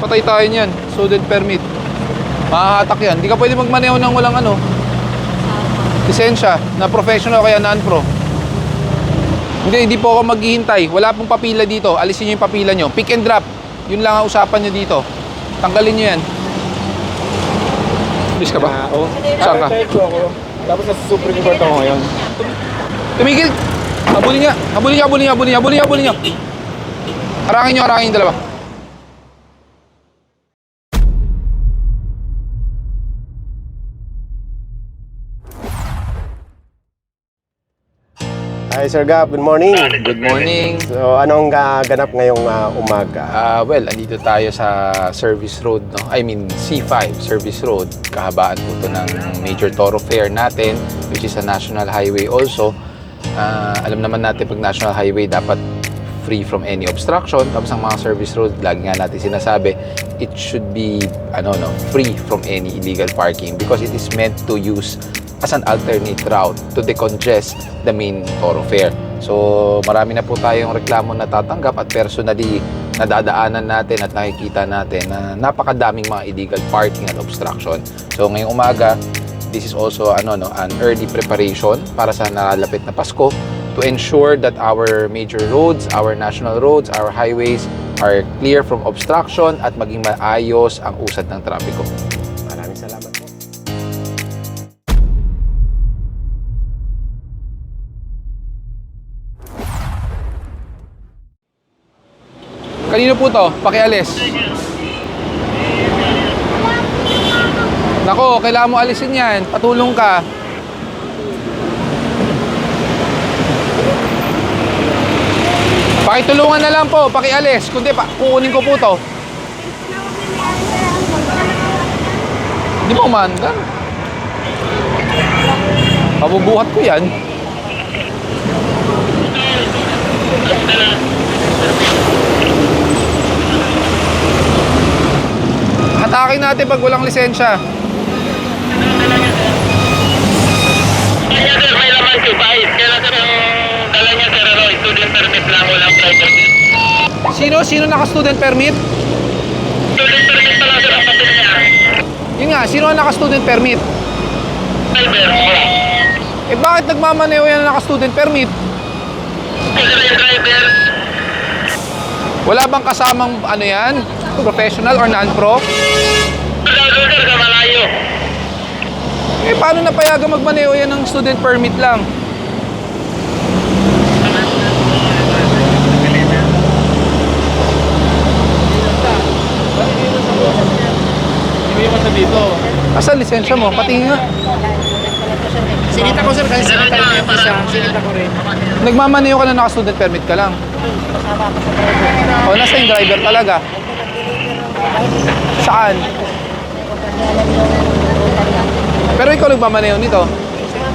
Patay tayo niyan. Student permit. Mahahatak yan. Hindi ka pwede magmaneho ng walang ano. Lisensya na professional kaya non-pro. Hindi, hindi po ako maghihintay. Wala pong papila dito. Alisin niyo yung papila niyo. Pick and drop. Yun lang ang usapan niyo dito. Tanggalin niyo yan. Bis ka ba? Ah, oo. Saan ka? Tapos nasa Supreme Court ako ngayon. Tumigil! Habulin niya! Habulin niya! Habulin niya! Habulin niya! Habulin niya! Habulin niya! Harangin niyo! Harangin yung dalawa. Hi Sir Gab, good morning. Good morning! So anong ah, ganap ngayong ah, umaga? Ah, well, andito tayo sa Service Road, no? I mean, C5, Service Road. Kahabaan po ito ng major thoroughfare natin, which is a national highway also. Ah, alam naman natin pag national highway, dapat free from any obstruction. Tapos ang mga service road, lagi nga natin sinasabi, it should be ano no, free from any illegal parking because it is meant to use as an alternate route to decongest the main thoroughfare. So, marami na po tayong reklamo na tatanggap at personally nadadaanan natin at nakikita natin na napakadaming mga illegal parking at obstruction. So, ngayong umaga, this is also ano no, an early preparation para sa nalalapit na Pasko to ensure that our major roads, our national roads, our highways are clear from obstruction at maging maayos ang usad ng trapiko. Kanino po to? Pakialis. Nako, kailangan mo alisin yan. Patulong ka. Pakitulungan na lang po, pakialis. Kundi pa, kukunin ko po to. Di mo umandar. Mabubuhat ko yan. Hatakin natin pag walang lisensya. Kaya sir, may laman si Vice. Kaya sir, yung dala niya sir, ano, student permit lang, walang private. Sino? Sino naka-student permit? Student permit pa lang sir ang papel niya. Yun nga, sino ang naka-student permit? Driver. Eh bakit nagmamaneho yan na naka-student permit? Sir, yung driver. Wala bang kasamang ano yan? Professional or non-pro? Sir, sa malayo. Eh paano napayagan magmaneho yan ng student permit lang? Dito. Asan lisensya mo? Patingin nga. Sinita ko sir kasi sinita ko yung isa. Sinita ko rin. Nagmamaneho ka na naka-student permit ka lang. O, nasa yung driver talaga? Saan? Pero ikaw nagmamaneho nito?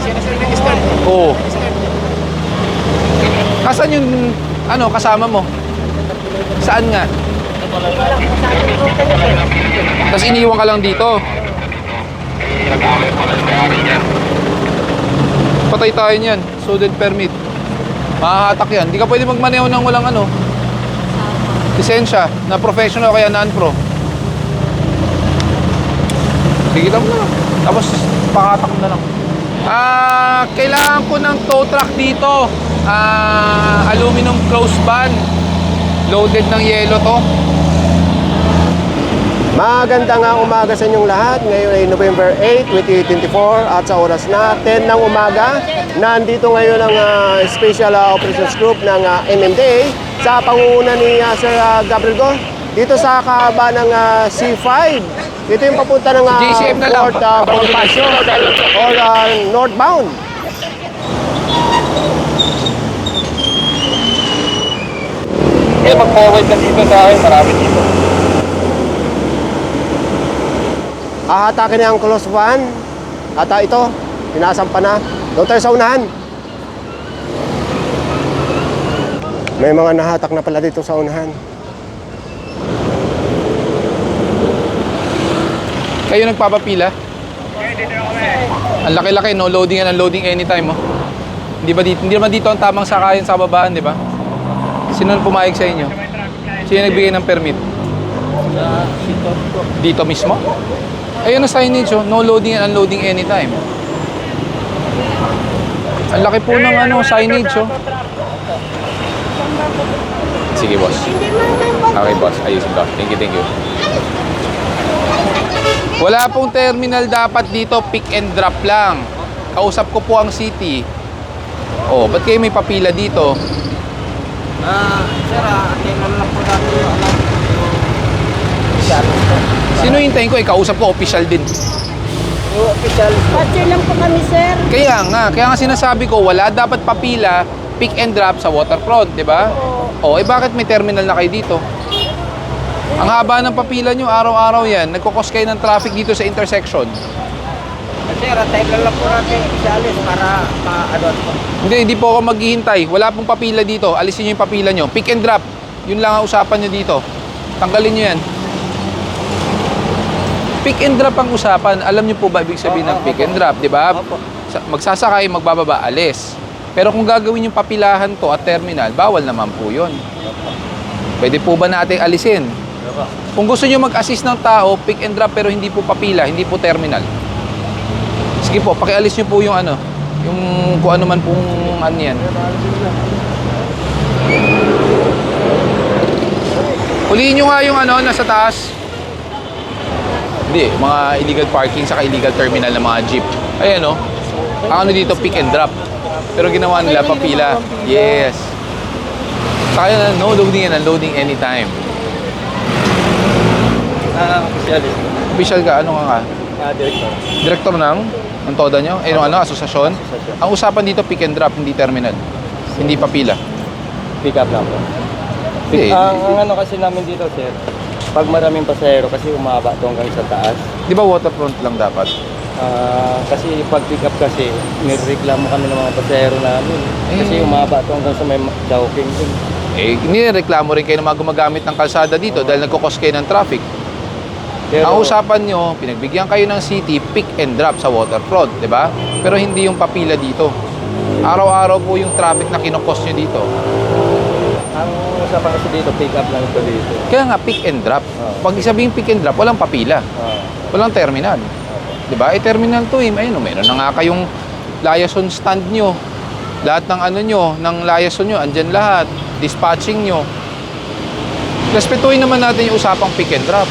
Sino sir nag-start? Oo. Asan yung ano kasama mo? Saan nga? Tapos iniwan ka lang dito. Patay tayo niyan. Student permit. Mahahatak yan. Hindi ka pwede magmaneho ng walang ano. Lisensya na professional kaya non-pro. Tigita mo na lang. Tapos pakatak mo na lang. Ah, kailangan ko ng tow truck dito. Ah, aluminum close van. Loaded ng yelo to. Magandang nga umaga sa inyong lahat. Ngayon ay November 8, 2024 at sa oras na 10 ng umaga, nandito ngayon ang ah, Special ah, Operations Group ng ah, MMDA sa pangunguna ni ah, Sir ah, Gabriel Go dito sa kahaba ng ah, C5. Ito yung papunta ng JCM na. Fort ah, Bonifacio or ah, northbound. Kaya mag-forward ka dito sa akin. Marami dito. Ahatakin niya ang close van. At ah, ito, pinasampa na. Doon tayo sa unahan. May mga nahatak na pala dito sa unahan. Kayo nagpapapila? Ang laki-laki, no? Loading yan, unloading anytime, oh. Hindi ba dito, hindi naman dito ang tamang sakayan sa babaan, di ba? Sino pumayag sa inyo? Sino nagbigay ng permit? Dito mismo? Ayun ang signage oh. No loading and unloading anytime. Ang laki po ng ano, signage oh. Sige boss. Okay boss, ayusin ko. Thank you, thank you. Wala pong terminal dapat dito, pick and drop lang. Kausap ko po ang city. Oh, ba't kayo may papila dito? Ah, sir, ah, tingnan lang po yung ano. Sino hintayin ko? Eh, kausap ko, official din. Yung official. Patcher lang po kami, sir. Kaya nga, kaya nga sinasabi ko, wala dapat papila, pick and drop sa waterfront, di ba? O, eh bakit may terminal na kayo dito? Ang haba ng papila nyo, araw-araw yan. Nagkukos kayo ng traffic dito sa intersection. Sir, ah, tingnan lang po natin yung officialis para ma-ano po. Hindi, hindi po ako maghihintay. Wala pong papila dito. Alisin nyo yung papila nyo. Pick and drop. Yun lang ang usapan nyo dito. Tanggalin nyo yan. Pick and drop ang usapan. Alam nyo po ba ibig sabihin ng pick and drop, di ba? Opo. Sa- Magsasakay, magbababa, alis. Pero kung gagawin yung papilahan to at terminal, bawal naman po yun. Pwede po ba natin alisin? Kung gusto nyo mag-assist ng tao, pick and drop pero hindi po papila, hindi po terminal. Sige po, pakialis nyo po yung ano, yung kung ano man pong ano yan. Huliin nyo nga yung ano, nasa taas. Hindi, mga illegal parking saka illegal terminal ng mga jeep. Ayan o. Ang ano dito, pick and drop. Pero ginawa nila papila. Yes. Saka yun, no loading and unloading anytime. Ah, officialis. Official ka, ano ka ka? Ah, director. Director ng, ng TODA nyo? Eh, ano, asosasyon? Asosasyon. Ang usapan dito, pick and drop, hindi terminal. Hindi papila. Pick up lang po. Hindi. Ang, ang ano kasi namin dito, sir, pag maraming pasahero kasi umaba to hanggang sa taas. Di ba waterfront lang dapat? Ah, kasi pag pick up kasi, nireklamo kami ng mga pasahero namin. Kasi Eh. umaba to hanggang sa may joking dun. Eh, nireklamo rin kayo ng mga gumagamit ng kalsada dito dahil nagkukos kayo ng traffic. Ang usapan nyo, pinagbigyan kayo ng city, pick and drop sa waterfront, di ba? Pero hindi yung papila dito. Araw-araw po yung traffic na kinukos nyo dito. ang usapan kasi dito, pick up lang ito dito. Kaya nga, pick and drop. Oo. Pag sabing pick and drop, walang papila. Ah, Walang terminal. Di ba? Eh, terminal to eh. Ayun, meron na nga kayong liaison stand nyo. Lahat ng ano nyo, ng liaison nyo, andyan lahat. Dispatching nyo. Respetuhin naman natin yung usapang pick and drop.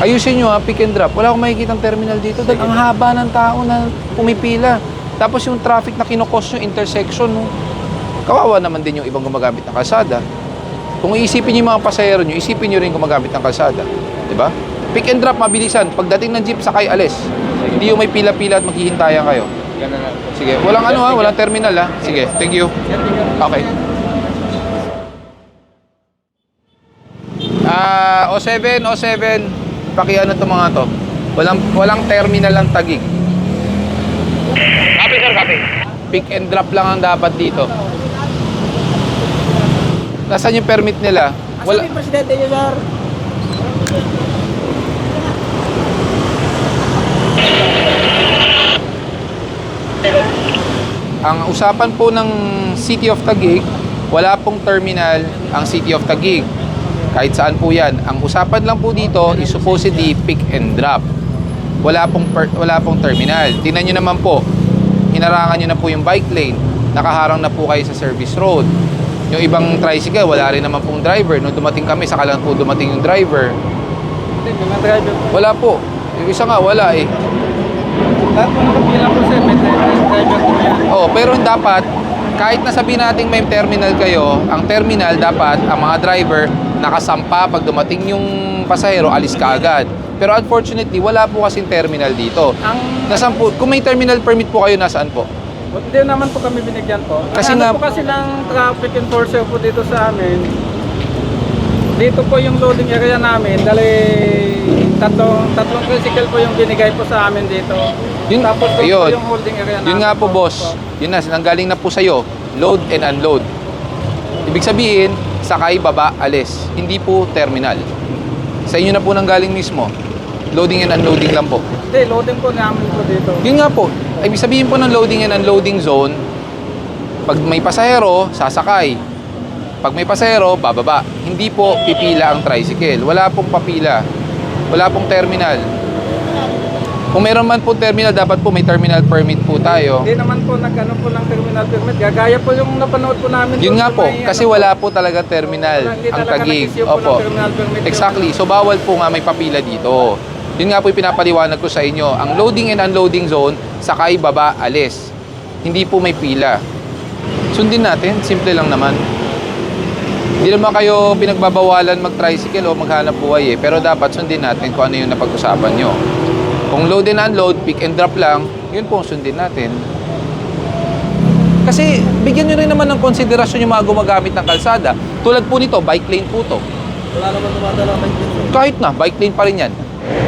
Ayusin nyo ha, pick and drop. Wala akong makikita terminal dito. Dahil ang haba ng tao na pumipila. Tapos yung traffic na kinukos nyo, intersection, no? kawawa naman din yung ibang gumagamit ng kalsada. Kung iisipin nyo yung mga pasahero nyo, isipin nyo rin gumagamit ng kalsada. Di ba? Pick and drop, mabilisan. Pagdating ng jeep, sakay, alis. Hindi yung may pila-pila at maghihintayan kayo. Sige, walang ano ha, walang terminal ha. Sige, thank you. Okay. Ah, O7, O7. Pakiano to mga to. Walang walang terminal ang tagig. Copy sir, copy. Pick and drop lang ang dapat dito. Nasaan yung permit nila? Wala. yung presidente niyo, sir? Ang usapan po ng City of Taguig, wala pong terminal ang City of Taguig. Kahit saan po yan. Ang usapan lang po dito is supposedly pick and drop. Wala pong, per- wala pong terminal. Tingnan nyo naman po, hinarangan nyo na po yung bike lane. Nakaharang na po kayo sa service road. Yung ibang tricycle, wala rin naman pong driver. Nung dumating kami, saka lang po dumating yung driver. Wala po. Yung isa nga, wala eh. Lahat po nakapila po, sir. May driver po yan. Oh, pero dapat kahit na sabihin natin may terminal kayo, ang terminal dapat ang mga driver nakasampa pag dumating yung pasahero, alis ka agad. Pero unfortunately, wala po kasing terminal dito. Ang Nasaan po, kung may terminal permit po kayo, nasaan po? hindi naman po kami binigyan po. Kasi nga- ano po kasi ng traffic enforcer po dito sa amin. Dito po yung loading area namin. Dali tatlong, tatlong tricycle po yung binigay po sa amin dito. Yun- Tapos doon ayun. po yung holding area. Yun nga po, boss. Yun na, nanggaling na po sa'yo. Load and unload. Ibig sabihin, sakay, baba, alis. Hindi po terminal. Sa inyo na po nanggaling mismo. Loading and unloading lang po. Hindi, loading po namin po dito. Yun nga po. Ibig sabihin po ng loading and unloading zone, pag may pasahero, sasakay. Pag may pasahero, bababa. Hindi po pipila ang tricycle. Wala pong papila. Wala pong terminal. Kung meron man po terminal, dapat po may terminal permit po tayo. Hindi naman po nag-ano po ng terminal permit. Gagaya po yung napanood po namin. Yun nga po, may, kasi ano, wala po talaga terminal Wala, ang tagig. Opo. Exactly. So bawal po nga may papila dito. Yun nga po yung pinapaliwanag ko sa inyo. Ang loading and unloading zone, sakay, baba, alis. Hindi po may pila. Sundin natin, simple lang naman. Hindi naman kayo pinagbabawalan mag-tricycle o maghanap buhay eh. Pero dapat sundin natin kung ano yung napag-usapan nyo. Kung load and unload, pick and drop lang, yun po ang sundin natin. Kasi bigyan nyo rin naman ng konsiderasyon yung mga gumagamit ng kalsada. Tulad po nito, bike lane po to. Wala naman tumatala may dito. Kahit na, bike lane pa rin yan.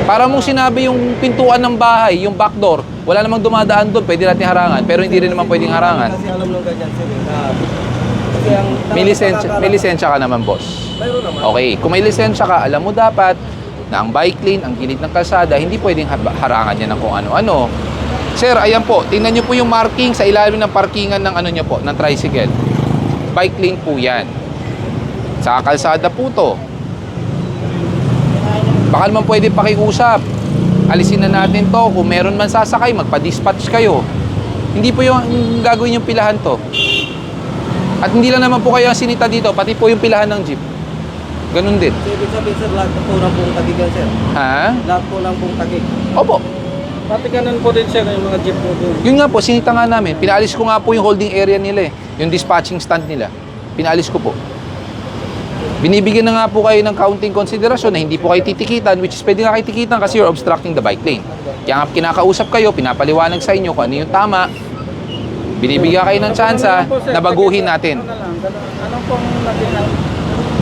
Para mong sinabi yung pintuan ng bahay, yung back door, wala namang dumadaan doon, pwede natin harangan, pero hindi rin naman pwedeng harangan. Kasi alam ng ganyan sir. eh. May lisensya, may lisensya ka naman, boss. Mayroon naman. Okay, kung may lisensya ka, alam mo dapat na ang bike lane, ang gilid ng kalsada, hindi pwedeng ha- harangan yan ng kung ano-ano. Sir, ayan po, tingnan nyo po yung marking sa ilalim ng parkingan ng ano nyo po, ng tricycle. Bike lane po yan. Sa kalsada po to. Baka naman pwede pakiusap. Alisin na natin to. Kung meron man sasakay, magpa-dispatch kayo. Hindi po yung gagawin yung pilahan to. At hindi lang naman po kayo ang sinita dito, pati po yung pilahan ng jeep. Ganun din. So, ibig sabihin sir, lahat po ng pong tagig yan sir. Ha? Lahat po ng pong tagig. Opo. Pati ganun po din siya yung mga jeep po doon. Yun nga po, sinita nga namin. Pinaalis ko nga po yung holding area nila eh. Yung dispatching stand nila. Pinaalis ko po. Binibigyan na nga po kayo ng counting consideration na hindi po kayo titikitan, which is pwede nga kayo tikitan kasi you're obstructing the bike lane. Kaya nga kinakausap kayo, pinapaliwanag sa inyo kung ano yung tama. Binibigyan kayo ng tsansa na baguhin natin. Ano lang. Ano pong naging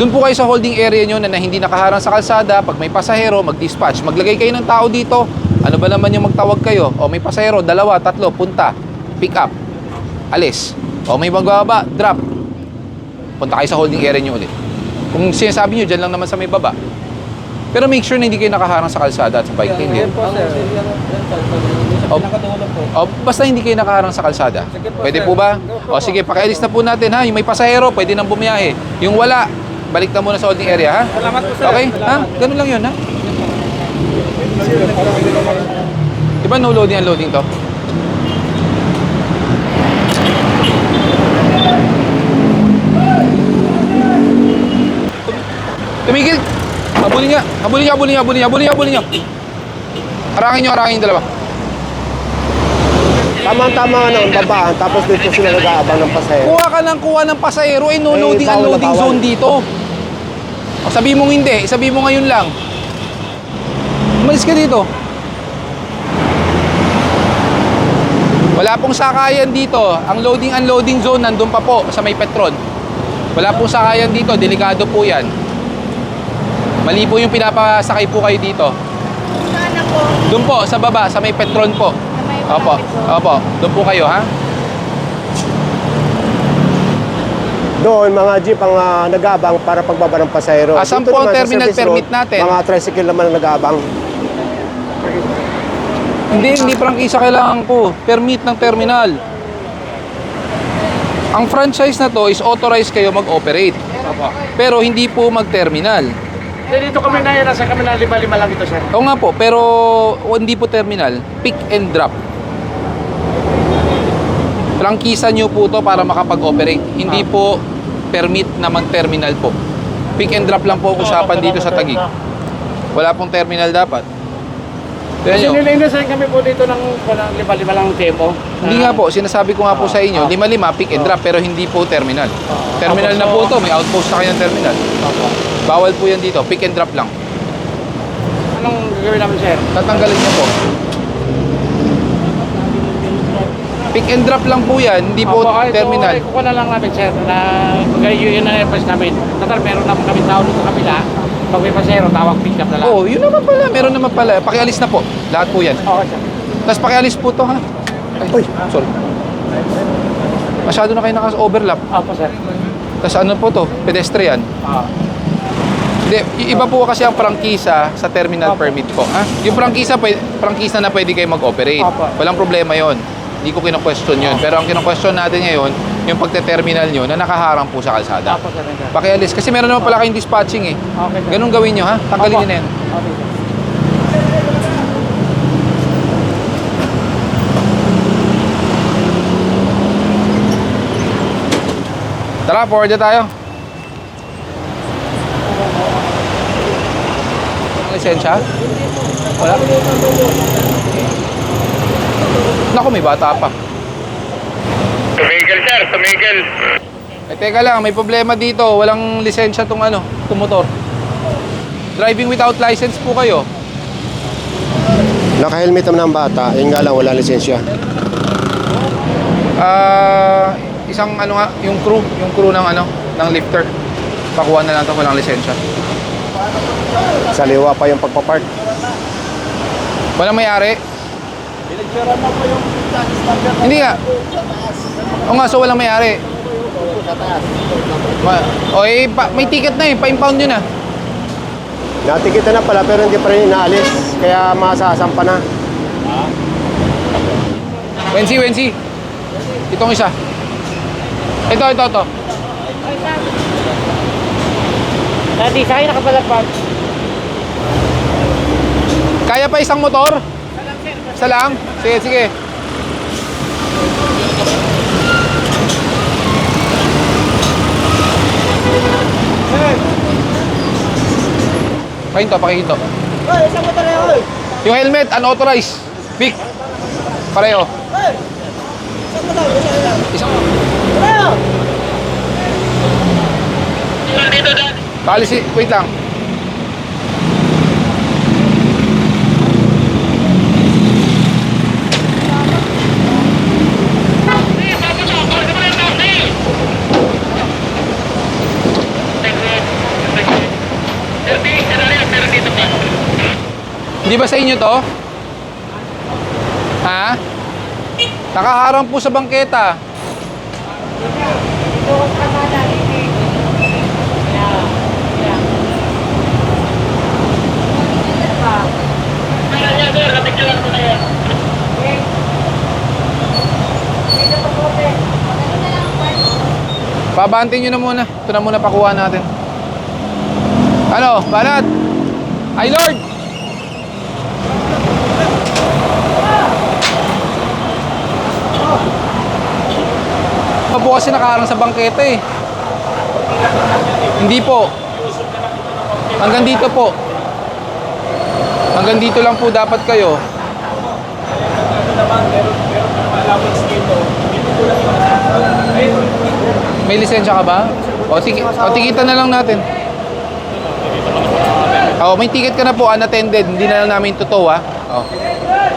Doon po kayo sa holding area nyo na, na hindi nakaharang sa kalsada. Pag may pasahero, mag-dispatch. Maglagay kayo ng tao dito. Ano ba naman yung magtawag kayo? O may pasahero, dalawa, tatlo, punta. Pick up. Alis. O may magbaba, drop. Punta kayo sa holding area nyo ulit. Kung sinasabi nyo, dyan lang naman sa may baba. Pero make sure na hindi kayo nakaharang sa kalsada at sa bike lane. Yan po, sir. Oh. O, basta hindi kayo nakaharang sa kalsada. Sige po, Pwede sir. po ba? Go po O sige, pakialis na po natin ha. Yung may pasahero, pwede nang bumiyahe. Yung wala, balik na muna sa holding area ha. Salamat po, sir. Okay? Ha? Ganun lang yun ha. Di ba no loading and loading to? Tumigil! Habulin niya! Habulin niya! Habulin niya! Habulin niya! Habulin niya! Habulin niya! Harangin niyo! Yung dalawa. Tama-tama nga ng babaan, tapos dito sila nag-aabang ng pasahero. Kuha ka ng kuha ng pasahero, eh no Eh, loading bawal na unloading bawal. zone dito. O sabi mong hindi, sabi mo ngayon lang. Umalis ka dito. Wala pong sakayan dito. Ang loading unloading zone nandun pa po sa may Petron. Wala pong sakayan dito, delikado po 'yan. Mali po yung pinapasakay po kayo dito. Sana po, Doon po sa baba, sa may Petron po. Opo. Opo. Doon po kayo, ha? Doon, mga jeep ang ah, nag-aabang para pagbaba ng pasahero. Asan Dito po ang naman sa terminal service permit road, natin? Mga tricycle naman ang nag-aabang. Hindi, hindi prangkisa kailangan ko. Permit ng terminal. Ang franchise na to is authorized kayo mag-operate. Pero hindi po mag-terminal. Dito kami na nasa kami na lima-lima lang ito, sir. Oo nga po, pero hindi po terminal. Pick and drop. Prangkisa nyo po to para makapag-operate. Hindi po permit na mag-terminal po. Pick and drop lang po ang usapan dito sa Tagig. Wala pong terminal dapat. Tignan Kasi nyo. nilinisan kami po dito ng ng lima-lima lang TMO. Hindi nga po, sinasabi ko nga po sa inyo, lima-lima, pick and drop, pero hindi po terminal. Terminal na po to, may outpost na kayo ng terminal. Bawal po yan dito, pick and drop lang. Anong gagawin namin, sir? Tatanggalin niyo po. Pick and drop lang po yan, hindi po Opo, terminal. po, Kukuha na lang namin, sir, na bagay yun na advice namin. Total, meron naman kami tao dito sa kabila. Pag may pasero, tawag pick up na lang. Oh, yun naman pala, meron naman pala. Pakialis na po, lahat po yan. Okay, sir. Tapos pakialis po to ha. Ay, Uy. sorry. Masyado na kayo nakas-overlap. Opo, sir. Tapos ano po to, pedestrian. Ah. Hindi, iba po kasi ang prangkisa sa terminal permit po. Ha? Yung prangkisa, pwede, prangkisa na pwede kayo mag-operate. Opo. Walang problema yon. Hindi ko kino-question yun. Pero ang kino-question natin ngayon, yung pagte-terminal nyo na nakaharang po sa kalsada. Ano sir? Pakialis. Kasi meron naman pala kayong dispatching eh. Okay sir. Ganun gawin nyo ha. Tanggalin Opo. nyo na yan. Okay sir. Tara, forward na tayo. Ang lisensya? Wala? Naku, may bata pa. Tumigil sir, tumigil. Eh, teka lang, may problema dito. Walang lisensya tong ano, tong motor. Driving without license po kayo. Naka-helmet naman ang bata, yun nga lang, wala lisensya. Ah, isang ano nga, yung crew, yung crew ng ano, ng lifter. Pakuha na lang to walang lisensya. Sa liwa pa yung pagpapark. Walang may-ari. Hindi nga. O nga, so walang may-ari. Ma- o eh, pa- may ticket na eh, pa-impound yun ah. Natikita na pala pero hindi pa rin inaalis. Kaya masasampa na. Wensi, Wensi. Itong isa. Ito, ito, ito. Daddy, sakay na ka pala pa. Kaya pa isang motor? Isa lang? Sige, sige. Pakinto, pakinto. Yung helmet, unauthorized. Vic. Pareho. Isang. Dito dad. Policy, wait lang. Sir, di, sir, Ariel, pero dito pa. Hindi ba sa inyo to? Ha? Nakaharang po sa bangketa. Pabantin nyo na muna. Ito na muna pakuha natin. Ano? Banat? Ay, Lord! Po kasi nakaharang sa bangketa eh. Hindi po. Hanggang dito po. Hanggang dito lang po dapat kayo. May lisensya ka ba? O, tiki, o tikitan na lang natin. O, may ticket ka na po, unattended. Hindi na lang namin totoo, ha? O.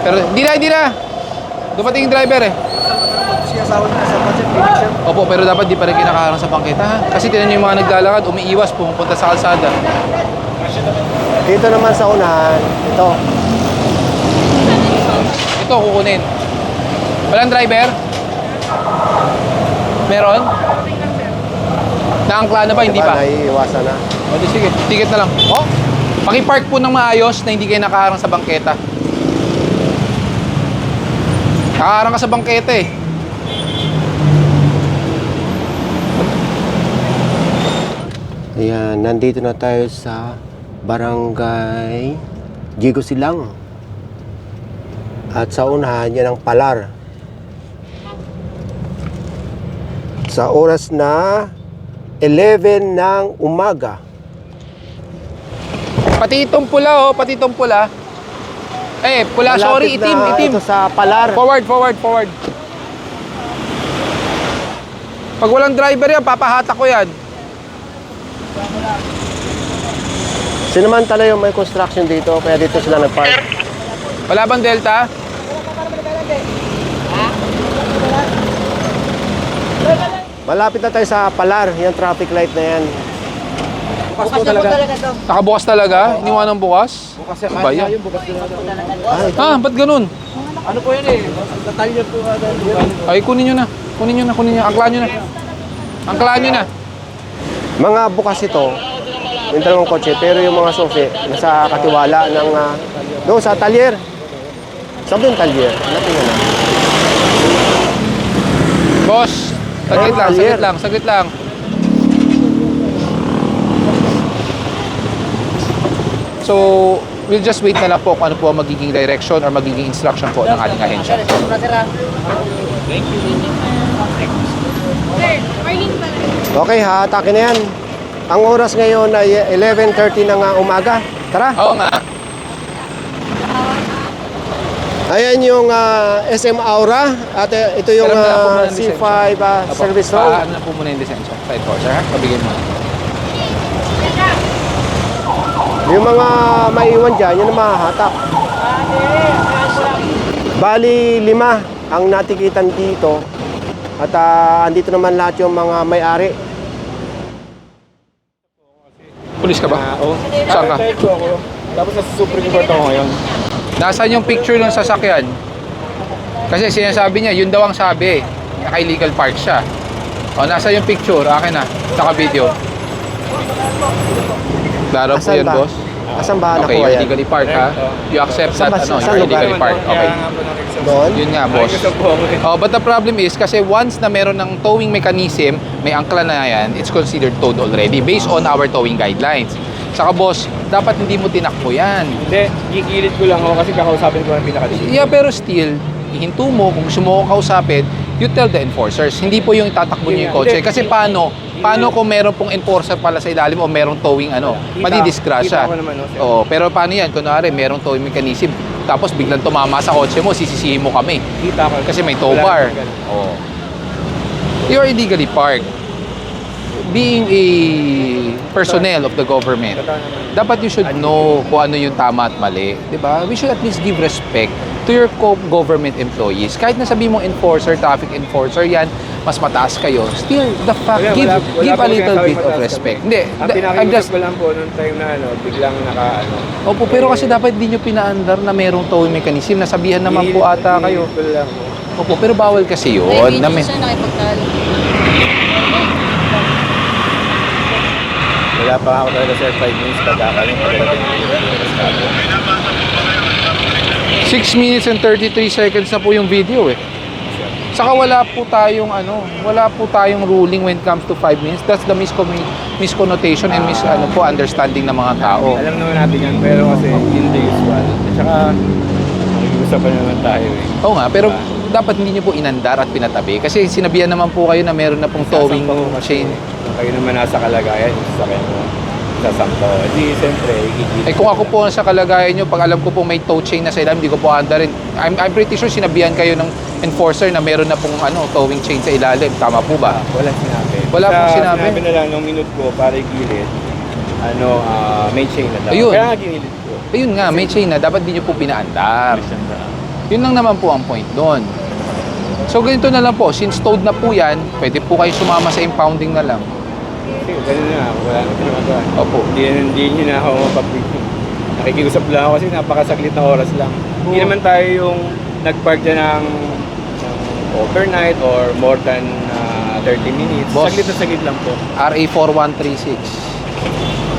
Pero, hindi na, hindi na. Dumating yung driver, eh. Opo, pero dapat di pa rin kinakaharang sa bangketa, ha? Kasi tinan nyo yung mga naglalakad, umiiwas, pumupunta sa kalsada. Dito naman sa unahan, ito. Ito, kukunin. Walang driver? Meron? Naangkla na ba? Hindi pa. Naiiwasan na. O di sige, ticket na lang. Oh, pakipark po ng maayos na hindi kayo nakaharang sa bangketa. Nakaharang ka sa bangketa eh. Ayan, nandito na tayo sa Barangay Gigo Silang. At sa unahan, yan ang Palar. Sa oras na 11 ng umaga. Pati itong pula oh, pati itong pula. Eh, pula, sorry, Malapit itim, na itim. Ito sa Palar. Forward, forward, forward. Pag walang driver yan, papahatak ko yan. Sinamantala yung may construction dito, kaya dito sila nagpark. Wala bang Delta? Malapit na tayo sa Palar, yung traffic light na yan. Nakabukas talaga? Iniwanang bukas? Bukas yan. Ba yan? Ah, ba't ganun? Ano po yun eh? Detalye po. Ay, kunin nyo na. Kunin nyo na, kunin nyo. Angklaan nyo na. Angklaan nyo na. Mga bukas ito, yung dalawang kotse, pero yung mga sofe, nasa katiwala ng, uh, doon sa talyer. Sabi yung talyer, natin na. Boss, saglit lang, saglit lang, saglit lang. So, we'll just wait na lang po kung ano po ang magiging direction or magiging instruction po ng ating ahensya. Sir, Marlene pala. Okay, haatakin na yan. Ang oras ngayon ay 11.30 ng uh, umaga. Tara. Oo nga. Ayan yung ah, SM Aura at uh, ito yung Alam na po muna ng lisensya. C5 ah, Apo, service road. Paano na po muna yung lisensya? Side forcer, ha? Pabigyan mo. Yung mga maiwan dyan, yun ang mahahatak. Bali, lima ang natikitan dito. At ah, andito naman lahat yung mga may-ari. Pulis ka ba? Ah, oo. Saan ka? Ako. Tapos nasa Supreme Court ako ngayon. Nasaan yung picture ng sasakyan? Kasi sinasabi niya, yun daw ang sabi. Naka-illegal park siya. O, nasa yung picture? Akin na. Saka video. Klaro po ba? boss. Asan ba Okay, nakuha yan? illegally parked, ha? You accept Saan that, ba- ano, saan you're lugar? illegally parked. Okay. Doon? Yun nga, boss. Oh, but the problem is kasi once na meron ng towing mechanism, may angkla na yan, it's considered towed already based on our towing guidelines. Saka boss, dapat hindi mo tinakbo yan. Hindi, gigilid ko lang ako kasi kakausapin ko ang pinaka-decision. Yeah, pero still, ihinto mo, kung gusto mo ko kausapin, you tell the enforcers. Hindi po yung tatakbo niyo yung kotse. Kasi paano? Paano kung meron pong enforcer pala sa ilalim o merong towing ano? Madidisgrasya. Oo, pero paano yan? Kunwari, merong towing mechanism, tapos biglang tumama sa kotse mo, sisisihin mo kami. Kita ko. Kasi may tow bar. Oh. You're illegally parked. Being a personnel of the government, dapat you should know kung ano yung tama at mali. 'di ba? We should at least give respect to your government employees. Kahit na sabihin mong enforcer, traffic enforcer, yan, mas mataas kayo. Still, the fact, Wala- give, wala- wala give a little bit of respect. kami. Hindi, Ang the- I'm just, ko lang po nung time na ano, biglang naka ano. opo, pero kasi dapat hindi nyo pinaandar na merong towing mechanism. Nasabihan naman po ata kayo. po. Opo, pero bawal kasi yun. May Na video may, siya nakipagtalo. Wala pa ako talaga sir, 5 minutes pagkakaling pagdating ng estado. 6 minutes and 33 seconds na po yung video eh. Saka wala po tayong ano, wala po tayong ruling when it comes to 5 minutes. That's the misconnotation and mis ano po understanding ng mga tao. Alam naman natin yan, pero kasi the usual. At saka, nag-uusapan naman tayo eh. Oo nga, pero dapat hindi niyo po inandar at pinatabi kasi sinabihan naman po kayo na meron na pong towing Sasampa ko kasi, chain. Kung kayo naman nasa kalagayan, sasakyan mo. Sasampa ko. Di, siyempre, igigil. Eh kung ako po sa kalagayan nyo, pag alam ko po may tow chain na sa ilalim, hindi ko po andarin. I'm, I'm pretty sure sinabihan kayo ng enforcer na meron na pong ano, towing chain sa ilalim. Tama po ba? Wala sinabi. Wala Basta pong sinabi? Sinabi na lang nung minute ko para igilid, ano, ah, may chain na daw. Ayun. Kaya nga ginilid ko. Ayun nga, may chain na. Dapat di nyo po pinaandar. Yun lang naman po ang point doon. So ganito na lang po, since towed na po yan, pwede po kayo sumama sa impounding na lang. Kasi ganun na, wala nang pinamagawa. Opo. Hindi, hindi nyo na ako mapapig. Nakikiusap lang ako kasi napakasaglit na oras lang. Hindi naman tayo yung nag-park dyan ng, ng overnight or more than ah, 30 minutes. Boss. Saglit na saglit lang po. RA 4136.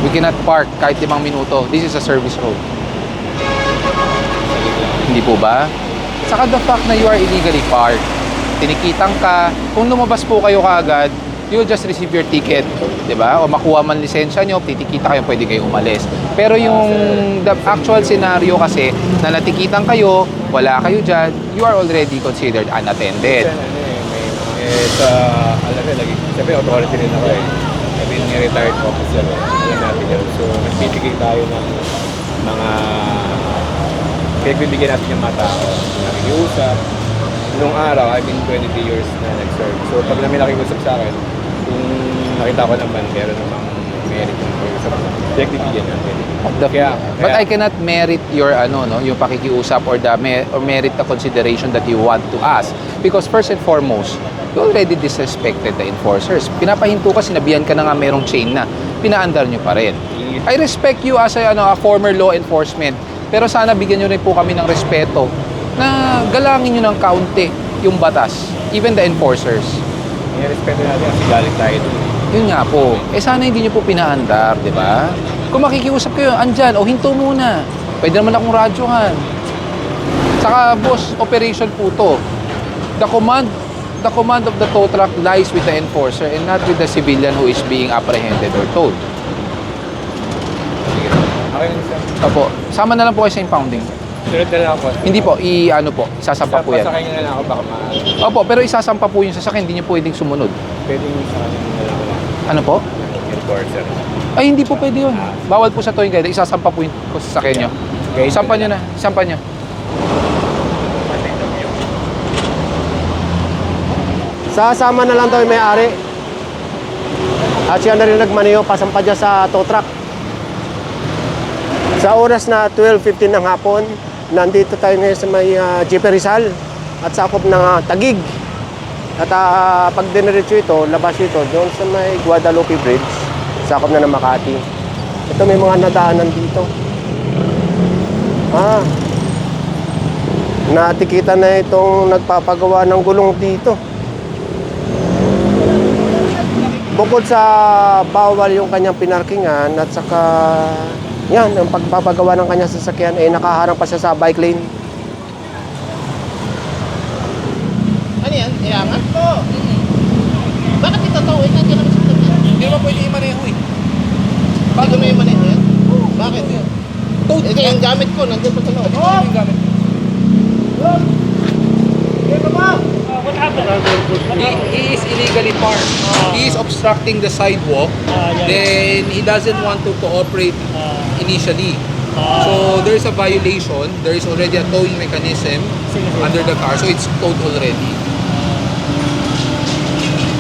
We cannot park kahit limang minuto. This is a service road. Hindi po ba? Saka the fact na you are illegally parked, tinikitang ka, kung lumabas po kayo kaagad, you'll just receive your ticket, di ba? O makuha man lisensya nyo, titikita kayo, pwede kayo umalis. Pero yung the actual scenario kasi, na natikitan kayo, wala kayo dyan, you are already considered unattended. Ano eh, sa, alam mo, lagi, siyempre authority rin ako eh. Ni retired officer, eh, alam natin yun. So, nagbibigay tayo ng mga, pinagbibigyan natin yung mga tao. Nakikiusap. Nung araw, I've been 23 years na nag-serve. So, pag may nakikiusap sa akin, kung nakita ko naman, meron namang merit yung nakikiusap sa pinagbibigyan natin. The- Kaya, but kaya- I cannot merit your ano no, yung pakikiusap or the or merit the consideration that you want to ask because first and foremost, you already disrespected the enforcers. Pinapahinto ka, sinabihan ka na nga merong chain na, pinaandar nyo pa rin. I respect you as a, ano, a former law enforcement, pero sana bigyan nyo rin po kami ng respeto na galangin nyo ng kaunti yung batas, even the enforcers. May respeto natin kasi galing tayo dun. Yun nga po. Eh sana hindi nyo po pinaandar, di ba? Kung makikiusap kayo, andyan, o hinto muna. Pwede naman akong radyohan. Saka boss, operation po to. The command the command of the tow truck lies with the enforcer and not with the civilian who is being apprehended or towed. Opo, sama na lang po kayo sa impounding. Sunod na lang ako. Hindi po, i ano po, isasampa po yan. Pasakay niyo na lang ako baka ma... Opo, pero isasampa po yung sasakyan, hindi niyo pwedeng sumunod. Pwedeng sa kanya na lang ako. Ano po? Enforcer. Ay, hindi po pwede yun. Bawal po sa towing guide, isasampa po yung sasakyan niyo. Isampa niyo na, isampa niyo. Sasama na lang daw yung may-ari. At siya na rin nagmaneho pasampa dyan sa tow truck. Sa oras na 12.15 ng hapon, nandito tayo ngayon sa may uh, Jeep Rizal at sakop ng ah, Tagig. At ah, pag diniretso ito, labas ito doon sa may Guadalupe Bridge, sakop na ng Makati. Ito may mga nadaanan dito. Ah, natikita na itong nagpapagawa ng gulong dito. Bukod sa bawal yung kanyang pinarkingan at saka yan, ang pagpapagawa ng kanyang sasakyan ay nakaharang pa siya sa bike lane. Ano yan? Iangat po. Bakit itatawin na dyan ang sasakyan? Hindi mo pwede imaneho eh. Bago mo yung manin yan? Bakit? Ito yung gamit ko, nandun pa sa loob. He, he is illegally parked. He is obstructing the sidewalk. Then he doesn't want to cooperate initially. So there's a violation. There is already a towing mechanism under the car. So it's towed already.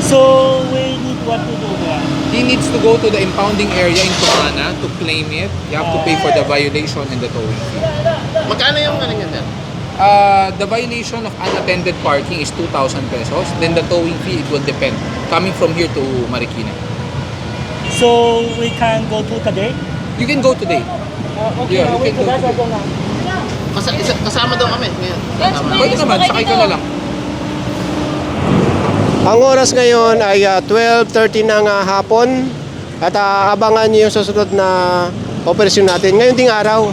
So we need what to do there. He needs to go to the impounding area in Tumana to claim it. You have to pay for the violation and the towing fee. Magkano yung ano niya? Uh, the violation of unattended parking is 2,000 pesos. Then the towing fee, it will depend. Coming from here to Marikina. So we can go to today. You can go today. okay, Yeah, you wait go today. Kas isa- kasama daw kami ngayon. Kasama. Pwede naman, sakay ka na lang. Ang oras ngayon ay ah, 12.30 ng ah, hapon at ah, abangan niyo yung susunod na operasyon natin. Ngayon ding araw.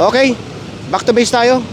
Okay, back to base tayo.